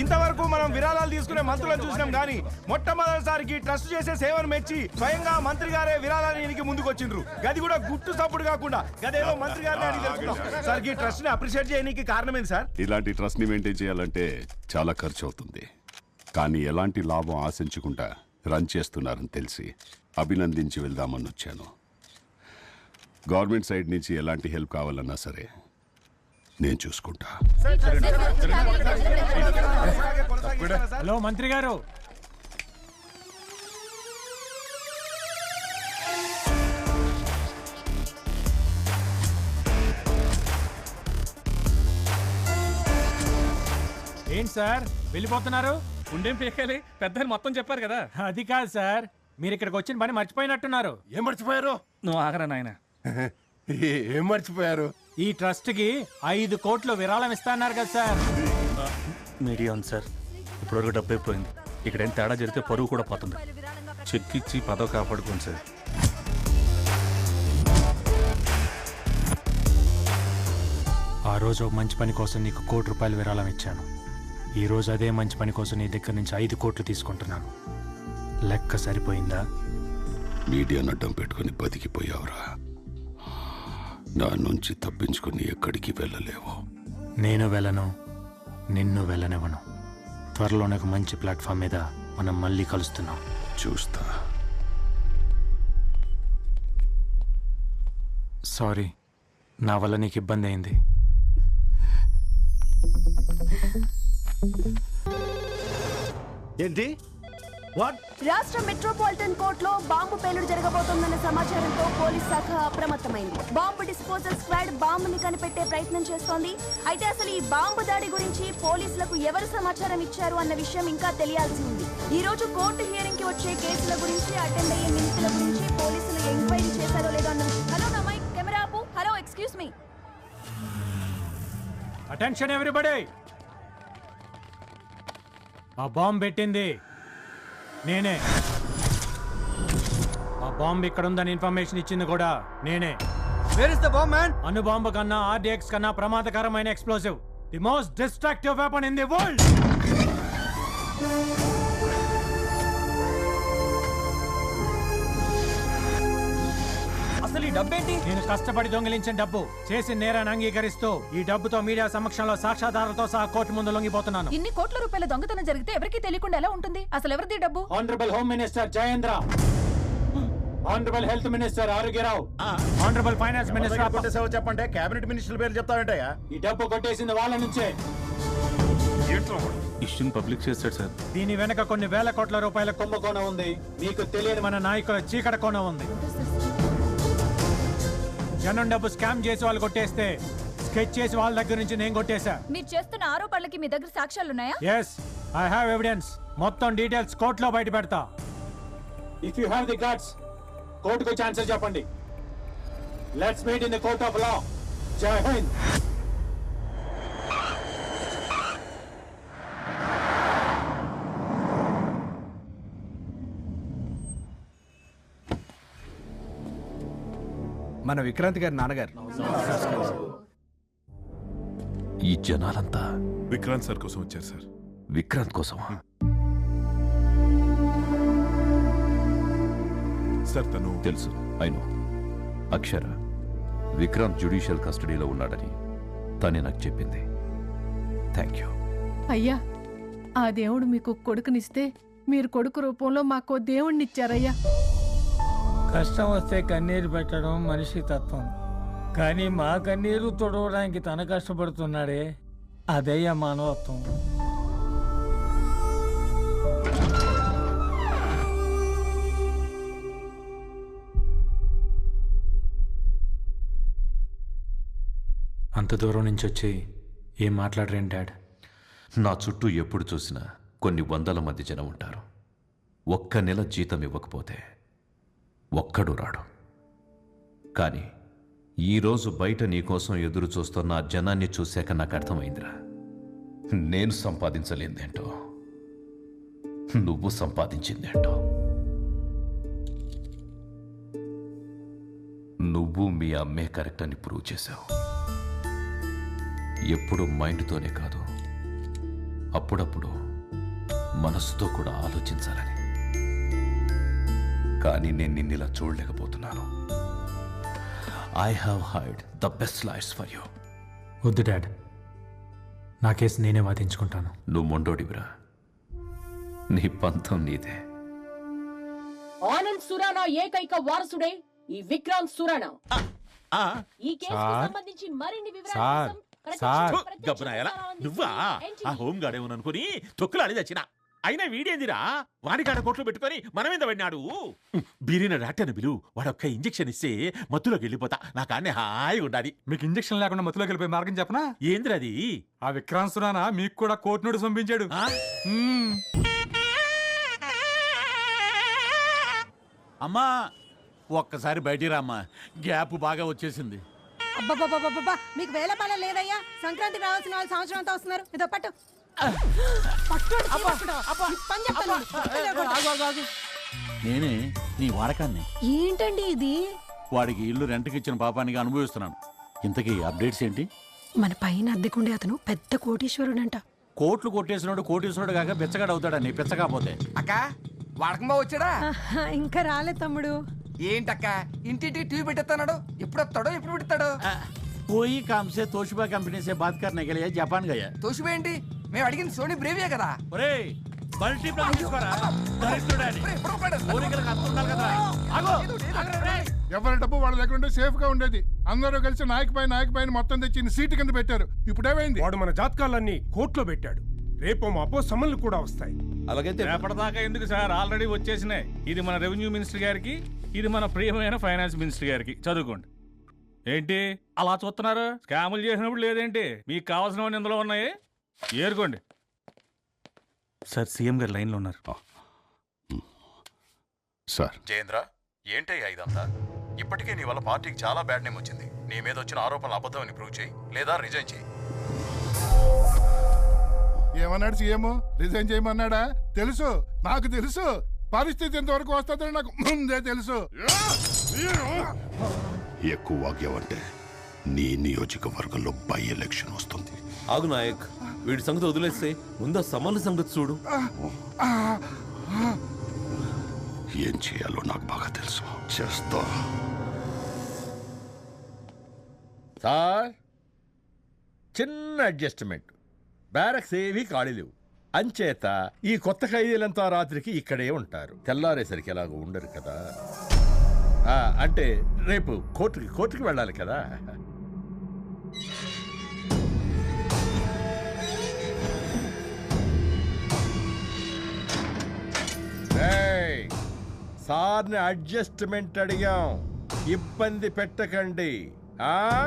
ఇంతవరకు మనం విరాళాలు తీసుకునే మంత్రులను చూసినాం కానీ మొట్టమొదటిసారికి ట్రస్ట్ చేసే సేవను మెచ్చి స్వయంగా మంత్రి గారే విరాళాలు ముందుకొచ్చిండ్రు. ముందుకు వచ్చిండ్రు గది కూడా గుట్టు సప్పుడు కాకుండా గదేదో మంత్రి గారిని సార్ ఈ ట్రస్ట్ని అప్రిషియేట్ చేయడానికి కారణమేంది సార్? ఇలాంటి ట్రస్ట్ని మెయింటైన్ చేయాలంటే చాలా ఖర్చు అవుతుంది. కానీ ఎలాంటి లాభం ఆశించకుండా రన్ చేస్తున్నారని తెలిసి అభినందించి వెళ్దామని వచ్చాను. గవర్నమెంట్ సైడ్ నుంచి ఎలాంటి హెల్ప్ కావాలన్నా సరే నేను చూసుకుంటా. హలో మంత్రి గారు. ఏంటి సార్ వెళ్ళిపోతున్నారు? ఉండేం పీకాలి పెద్ద మొత్తం చెప్పారు కదా. అది కాదు సార్ మీరు ఇక్కడికి వచ్చిన పని మర్చిపోయినట్టున్నారు. ఏం మర్చిపోయారు? నువ్వు ఆగరా నాయన. ఏ- ఏం మర్చిపోయారు? ఈ ట్రస్ట్కి ఐదు కోట్లు విరాళం ఇస్తాన్నారు కదా సార్. Media sir. ఇప్పటివరకు డబ్బు అయిపోయింది ఇక్కడ ఏం తేడా జరిగితే పరువు కూడా పోతుంది. చెక్ ఇచ్చి పదవి కాపాడుకోండి సార్. ఆ రోజు ఒక మంచి పని కోసం నీకు కోటి రూపాయలు విరాళం ఇచ్చాను. ఈ రోజు అదే మంచి పని కోసం నీ దగ్గర నుంచి ఐదు కోట్లు తీసుకుంటున్నాను. లెక్క సరిపోయిందా? మీడియా అడ్డం పెట్టుకుని బతికిపోయావురా. నా నుంచి తప్పించుకుని ఎక్కడికి వెళ్ళలేవు. నేను వెళ్ళను నిన్ను వెళ్ళనివ్వను. త్వరలోనే ఒక మంచి ప్లాట్ఫామ్ మీద మనం మళ్ళీ కలుస్తున్నాం. చూస్తా. సారీ నా వల్ల నీకు ఇబ్బంది అయింది. ఏంటి? వాట్ రాష్ట్ర మెట్రోపాలిటన్ కోర్టులో బాంబు పేలుడు జరగబోతోందన్న సమాచారంతో పోలీస్ శాఖ అప్రమత్తమైంది. బాంబు డిస్పోజల్ స్క్వాడ్ బాంబుని కనిపెట్టే ప్రయత్నం చేస్తోంది. అయితే అసలు ఈ బాంబు దాడి గురించి పోలీసులకు ఎవరు సమాచారం ఇచ్చారు అన్న విషయం ఇంకా తెలియాల్సి ఉంది. ఈ రోజు కోర్టు హియరింగ్కి వచ్చే కేసుల గురించి అటెండ్ అయ్యే నిందితుల గురించి పోలీసులు ఎంక్వైరీ చేశారో లేదో అన్న హలో నా మైక్ కెమెరా ఆపు. Hello excuse me. Attention everybody ఆ బాంబ్ పెట్టింది. నేనే. ఆ బాంబ్ ఇక్కడ ఉందని ఇన్ఫర్మేషన్ ఇచ్చింది కూడా నేనే. Where is the bomb man అణు బాంబు కన్నా ఆర్డిఎక్స్ కన్నా ప్రమాదకరమైన explosive. The most destructive weapon in the world ఈ డబ్బేంటి? నేను కష్టపడి దొంగిలించిన డబ్బు చేసిన నేరాన్ని అంగీకరిస్తూ ఈ డబ్బుతో మీడియా సమక్షంలో సాక్ష్యాధారాలతో సహా కోర్టు ముందు లొంగిపోతున్నాను. ఇన్ని కోట్ల రూపాయల దొంగతనం జరిగితే ఎవరికి తెలియకుండా ఎలా ఉంటుంది? అసలు ఎవరిది డబ్బు? Honourable home minister Jayendra honourable health minister Arogya Rao honourable finance minister కొట్టేసావో చెప్పంటే కేబినెట్ మినిస్టర్ పేరు చెప్తావేంటయ్యా ఈ డబ్బు కొట్టేసింది వాళ్ళ నుంచే. ఇష్యూని పబ్లిక్ చేస్తాడు సార్. దీని వెనక కొన్ని వేల కోట్ల రూపాయల కుంభకోణం ఉంది. మీకు తెలియని మన నాయకుల చీకట కోణం ఉంది. జనం డబ్బు స్కామ్ చేసి వాళ్ళు కొట్టేస్తే స్కెచ్ చేసి వాళ్ళ దగ్గర నుంచి నేను కొట్టేశా. మీరు చేస్తున్న ఆరోపణలకి మీ దగ్గర సాక్ష్యాలున్నాయా ఎస్ ఐ హావ్ ఎవిడెన్స్ మొత్తం డీటెయిల్స్ కోర్టులో బయట పెడతా. If you have the guts కోర్టుకు ఆన్సర్ చెప్పండి. Let's meet in the court of law జై హింద్ మన విక్రాంత్ గారి నాన్నగారు. ఈ జనాలంతా విక్రాంత్ సార్ కోసం వచ్చారు సార్. విక్రాంత్ కోసం సార్ తను తెలుసు. అయినో అక్షర విక్రాంత్ జ్యుడిషియల్ కస్టడీలో ఉన్నాడని తనే నాకు చెప్పింది. Thank you. అయ్యా ఆ దేవుడు మీకు కొడుకునిస్తే మీరు కొడుకు రూపంలో మాకో దేవుణ్ణిచ్చారయ్యా. కష్టం వస్తే కన్నీరు పెట్టడం మనిషి తత్వం. కానీ మా కన్నీరు తుడవడానికి తన కష్టపడుతున్నాడే అదయ్యా మానవత్వం. అంత దూరం నుంచి వచ్చి ఏం మాట్లాడరేంటి డాడ్? నా చుట్టూ ఎప్పుడు చూసినా కొన్ని వందల మంది జనం ఉంటారు. ఒక్క నెల జీతం ఇవ్వకపోతే ఒక్కడు రాడు. కానీ ఈరోజు బయట నీకోసం ఎదురు చూస్తున్న జనాన్ని చూశాక నాకు అర్థమైందిరా. నేను సంపాదించలేందేంటో? నువ్వు సంపాదించిందేంటో? నువ్వు మీ అమ్మే కరెక్ట్ అని ప్రూవ్ చేశావు. ఎప్పుడు మైండ్తోనే కాదు అప్పుడప్పుడు మనసుతో కూడా ఆలోచించాలని. కానీ నేను నిన్నిలా చూడలేకపోతున్నాను. I have hide the best lifes for you వద్దు డాడ్. నా కేసు నేనే వాదించుకుంటాను. నువ్వు మొండోడివిరా నీ పంతం నీదే. ఆనంద్ సురానా ఏకైక వారసుడే ఈ విక్రాంత్ సురానా. ఈ కేసుకు సార్? సంబంధించి మరిన్ని వివరాల సార్? కోసం ప్రత్యక్ష సార్? ప్రత్యక్ష గబ్బునాయలా ప్రసారాలను నువ్వా. ఆ హోమ్ గార్డ్ ఏమో అనుకుని తొక్కులాడి చచ్చిన అయినా వీడేందిరా? వాడికాడ కోట్లు పెట్టుకొని మన మీద పడినాడు బీరిన డాక్టర్ని పిలువు వాడు ఒక్క ఇంజెక్షన్ ఇస్తే మత్తులోకి వెళ్ళిపోతా. నా కాన్నే హాయిగా ఉండాలి. మీకు ఇంజక్షన్ లేకుండా మత్తులోకి వెళ్ళిపోయి మార్గం చెప్పనా? ఏందిరా అది? ఆ విక్రాంత్ సురానా మీకు కూడా కోర్టు నుండి పంపించాడు. ఆ? మ్మ్. అమ్మా ఒక్కసారి బయటికి రామ్మా. గ్యాప్ బాగా వచ్చేసింది. అబ్బబ్బబ్బబ్బబ్బా మీకు వేల పనులు లేదయ్యా? సంక్రాంతికి రావాల్సిన వాళ్ళు సంవత్సరం అంతా వస్తున్నారు. ఇదో పట్టు. నేనే నీ వాడకాన్ని. ఏంటండి ఇది? వాడికి ఇల్లు రెంట్కి ఇచ్చిన పాపానికి అనుభవిస్తున్నాను. ఇంతకీ అప్డేట్స్ ఏంటి? మన పైన అద్దెకుండే అతను పెద్ద కోటీశ్వరుడు అంట కోట్లు కొట్టేసినోడు కోటీశ్వరుడు కాక బిచ్చగాడు అవుతాడని పెచ్చకపోతే అక్క వాడకమా వచ్చాడా? ఇంకా రాలే తమ్ముడు. ఏంటక్క ఇంటింటి టీవీ పెట్టేస్తాడు ఎప్పుడు వస్తాడో ఎప్పుడు పెడతాడో? పోయి కాంసే తోషిబా కంపెనీసే బాత్కర్ నగలయ్యా జపాన్ గయ్యా. తోషిబా ఏంటి? మేము అడిగింది సోనీ బ్రేవియే కదా. తీసుకోరా? దరిద్రుడాని ఊరికలకు ఆగో. రేయ్. ఎవరి డబ్బు వాళ్ళ దగ్గర ఉంటే సేఫ్గా ఉండేది. అందరూ కలిసి నాయక పై నాయక పైన మొత్తం తెచ్చి సీటు కింద పెట్టారు. ఇప్పుడు ఏమైంది వాడు మన జాతకాలన్నీ కోర్టులో పెట్టాడు. రేపు మా అప్పో సమ్మన్లు కూడా వస్తాయి. అలాగైతే రేపటిదాకా ఎందుకు సార్? ఆల్రెడీ వచ్చేసినాయి. ఇది మన రెవెన్యూ మినిస్టర్ గారికి ఇది మన ప్రియమైన ఫైనాన్స్ మినిస్టర్ గారికి. చదువుకోండి. ఏంటి? అలా చూస్తున్నారు? స్కాములు చేసినప్పుడు లేదేంటి? మీకు కావాల్సినవన్నీ ఇందులో ఉన్నాయి? ఏరుకోండి. సార్ సీఎం గారు లైన్లో ఉన్నారు. సార్. జయేంద్ర ఏంటయ్యా ఇదంతా? ఇప్పటికే నీ వల్ల పార్టీకి చాలా బ్యాడ్ నేమ్ వచ్చింది. నీ మీద వచ్చిన ఆరోపణలు అబద్ధం అని ప్రూవ్ చేయి లేదా రిజైన్ చేయి. ఏమన్నాడు సీఎం? రిజైన్ చేయమన్నాడా? తెలుసు నాకు తెలుసు. పరిస్థితి ఎంతవరకు వస్తుందని నాకు ముందే తెలుసు. ఎక్కువ వాగ్యమంటే నీ నియోజకవర్గంలో బై ఎలక్షన్ వస్తుంది. ఆగు నాయక్. వీడి సంగతి వదిలేస్తే ముందు సమన్ల సంగతి చూడు. ఏం చేయాలో నాకు బాగా తెలుసు. చేస్తా. సార్ చిన్న అడ్జస్ట్మెంట్. బ్యారక్స్ ఏవి ఖాళీ లేవు. అంచేత ఈ కొత్త ఖైదీలంతా రాత్రికి ఇక్కడే ఉంటారు. తెల్లారేసరికి ఎలాగో ఉండరు కదా. అంటే రేపు కోర్టుకి కోర్టుకి వెళ్ళాలి కదా. సార్ని అడ్జస్ట్మెంట్ అడిగాం. ఇబ్బంది పెట్టకండి. ఆ?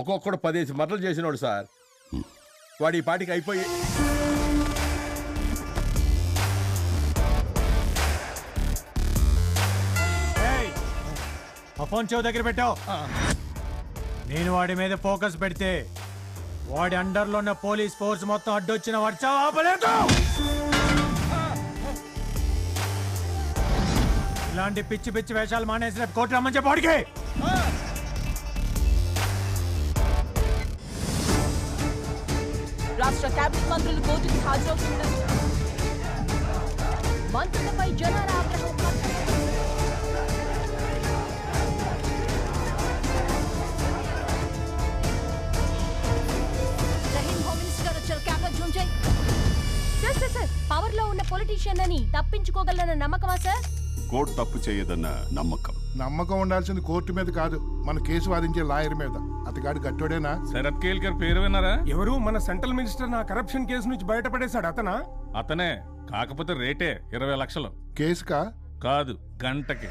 ఒక్కొక్కడు పదేసి మటలు చేసినోడు సార్. వాడి పాటికి అయిపోయి ఫోన్ చెవు దగ్గర పెట్టావు. నేను వాడి మీద ఫోకస్ పెడితే వాడి అండర్లో ఉన్న పోలీస్ ఫోర్స్ మొత్తం అడ్డొచ్చిన వాడు చావు ఆపలేదు. ఇలాంటి పిచ్చి పిచ్చి వేషాలు మానేసిన కోర్టు రమ్మని చెప్పి రాష్ట్ర కేబినెట్ మంత్రులు కోర్టుకి హాజరవుతున్నారు మంత్రులపై జనాల ఆగ్రహం సార్ సార్ సార్ పవర్లో ఉన్న పొలిటీషియన్ అని తప్పించుకోగలన నమ్మకమా సార్ కోర్టు తప్పు చేయదన్న నమ్మకం. నమ్మకం ఉండాల్సింది కోర్టు మీద కాదు మన కేసు వాదించే లాయర్ మీద. అతగాడు గట్టోడేనా? శరత్ కేల్కర్ పేరు విన్నారా? ఎవరు? మన సెంట్రల్ మినిస్టర్ నా కరప్షన్ కేసు నుంచి బయటపడేశాడు. అతనా? అతనే. కాకపోతే రేటే ఇరవై లక్షలు. కేసుకా? కాదు గంటకి.